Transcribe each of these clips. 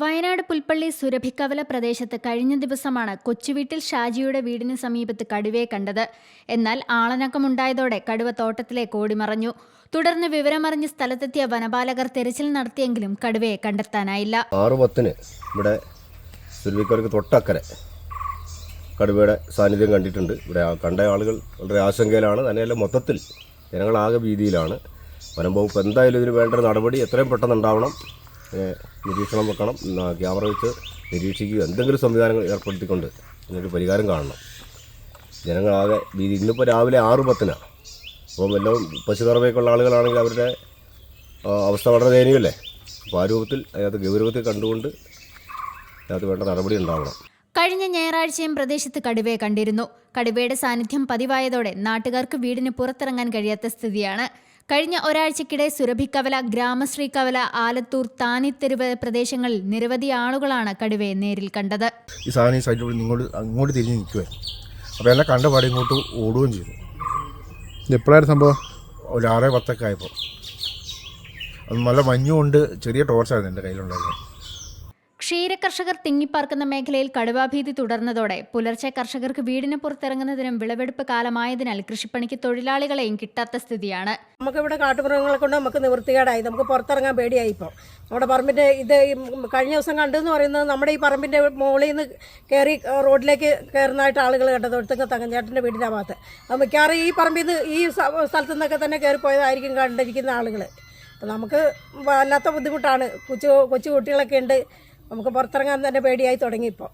വയനാട് പുൽപ്പള്ളി സുരഭിക്കവല പ്രദേശത്ത് കഴിഞ്ഞ ദിവസമാണ് കൊച്ചുവീട്ടിൽ ഷാജിയുടെ വീടിന് സമീപത്ത് കടുവയെ കണ്ടത്. എന്നാൽ ആളനക്കമുണ്ടായതോടെ കടുവ തോട്ടത്തിലേക്ക് ഓടിമറഞ്ഞു. തുടർന്ന് വിവരമറിഞ്ഞ് സ്ഥലത്തെത്തിയ വനപാലകർ തെരച്ചിൽ നടത്തിയെങ്കിലും കടുവയെ കണ്ടെത്താനായില്ല. ആറ് പത്തിന് ഇവിടെ സുരഭിക്കവലക്ക് തൊട്ടക്കരെ കടുവയുടെ സാന്നിധ്യം കണ്ടിട്ടുണ്ട്. ഇവിടെ കണ്ട ആളുകൾ വളരെ ആശങ്കയിലാണ്. തന്നെയല്ല മൊത്തത്തിൽ ജനങ്ങളാകെ ഭീതിയിലാണ്. വനം വകുപ്പ് എന്തായാലും ഇതിന് വേണ്ട നടപടി എത്രയും പെട്ടെന്ന് ഉണ്ടാവണം നിരീക്ഷണം വെക്കണം ക്യാമറ വെച്ച് നിരീക്ഷിക്കുക എന്തെങ്കിലും സംവിധാനങ്ങൾ ഏർപ്പെടുത്തിക്കൊണ്ട് ഇതിനൊരു പരിഹാരം കാണണം. ജനങ്ങളാകെ ഭീതി ഇന്നിപ്പോൾ രാവിലെ ആറ് പത്തിനാണ് അപ്പം വല്ലതും പശുതറവയൊക്കെയുള്ള ആളുകളാണെങ്കിൽ അവരുടെ അവസ്ഥ വളരെ ദയനീയമല്ലേ? അപ്പോൾ ആ രൂപത്തിൽ അതിനകത്ത് ഗൗരവത്തിൽ കണ്ടുകൊണ്ട് അതിനകത്ത് വേണ്ട നടപടി ഉണ്ടാവണം. കഴിഞ്ഞ ഞായറാഴ്ചയും പ്രദേശത്ത് കടുവയെ കണ്ടിരുന്നു. കടുവയുടെ സാന്നിധ്യം പതിവായതോടെ നാട്ടുകാർക്ക് വീടിന് പുറത്തിറങ്ങാൻ കഴിയാത്ത സ്ഥിതിയാണ്. കഴിഞ്ഞ ഒരാഴ്ചക്കിടെ സുരഭിക്കവല ഗ്രാമശ്രീ കവല ആലത്തൂർ താനിത്തെരുവ് പ്രദേശങ്ങളിൽ നിരവധി ആളുകളാണ് കടുവയെ നേരിൽ കണ്ടത്. ഈ സാധനം ഈ സൈഡിൽ ഇങ്ങോട്ട് അങ്ങോട്ട് തിരിഞ്ഞ് നിൽക്കുമായിരുന്നു അപ്പോൾ എല്ലാം കണ്ട പാടെ ഇങ്ങോട്ട് ഓടുകയും ചെയ്തു. എപ്പോഴായിരുന്നു സംഭവം? ഒരു ആറേ പത്തൊക്കെ ആയപ്പോൾ. അത് നല്ല മഞ്ഞുകൊണ്ട് ചെറിയ ടോർച്ചായിരുന്നു എന്റെ കയ്യിലുണ്ടായിരുന്നത്. ക്ഷീരകർഷകർ തിങ്ങിപ്പാർക്കുന്ന മേഖലയിൽ കടുവാഭീതി തുടർന്നതോടെ പുലർച്ചെ കർഷകർക്ക് വീടിന് പുറത്തിറങ്ങുന്നതിനും വിളവെടുപ്പ് കാലമായതിനാൽ കൃഷിപ്പണിക്ക് തൊഴിലാളികളെയും കിട്ടാത്ത സ്ഥിതിയാണ്. നമുക്കിവിടെ കാട്ടുമൃഗങ്ങളെ കൊണ്ട് നമുക്ക് നിവൃത്തികേടായി. നമുക്ക് പുറത്തിറങ്ങാൻ പേടിയായി ഇപ്പോൾ നമ്മുടെ പറമ്പിന്റെ ഇത് കഴിഞ്ഞ ദിവസം കണ്ടെന്ന് പറയുന്നത് നമ്മുടെ ഈ പറമ്പിന്റെ മുകളിൽ നിന്ന് കയറി റോഡിലേക്ക് കയറുന്നതായിട്ട് ആളുകൾ കണ്ടത്. ഒടുത്തങ്ങ് തങ്കഞ്ചേട്ടന്റെ വീടിന്റെ ഭാഗത്ത് അത് മിക്കവാറും ഈ പറമ്പിൽ നിന്ന് ഈ സ്ഥലത്തു നിന്നൊക്കെ തന്നെ കയറിപ്പോയതായിരിക്കും കണ്ടിരിക്കുന്ന ആളുകൾ. നമുക്ക് വല്ലാത്ത ബുദ്ധിമുട്ടാണ്. കൊച്ചു കൊച്ചു കുട്ടികളൊക്കെ ഉണ്ട്. നമുക്ക് പുറത്തിറങ്ങാൻ തന്നെ പേടിയായി തുടങ്ങി ഇപ്പോൾ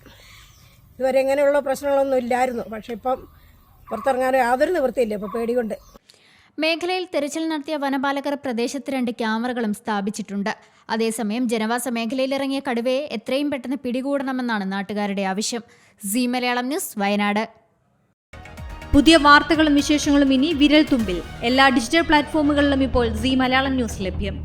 ഇതുവരെ ഇങ്ങനെയുള്ള പ്രശ്നങ്ങളൊന്നും ഇല്ലായിരുന്നു. പക്ഷേ ഇപ്പം പുറത്തിറങ്ങാൻ യാതൊരു നിവൃത്തിയില്ല. ഇപ്പോൾ പേടി കൊണ്ട് മേഖലയിൽ തെരച്ചിൽ നടത്തിയ വനപാലകർ പ്രദേശത്ത് രണ്ട് ക്യാമറകളും സ്ഥാപിച്ചിട്ടുണ്ട്. അതേസമയം ജനവാസ മേഖലയിലിറങ്ങിയ കടുവയെ എത്രയും പെട്ടെന്ന് പിടികൂടണമെന്നാണ് നാട്ടുകാരുടെ ആവശ്യം. C Malayalam news Wayanad. പുതിയ വാർത്തകളും വിശേഷങ്ങളും ഇനി വിരൽ തുമ്പിൽ എല്ലാ ഡിജിറ്റൽ പ്ലാറ്റ്ഫോമുകളിലും ഇപ്പോൾ സി മലയാളം ന്യൂസ് ലഭ്യം.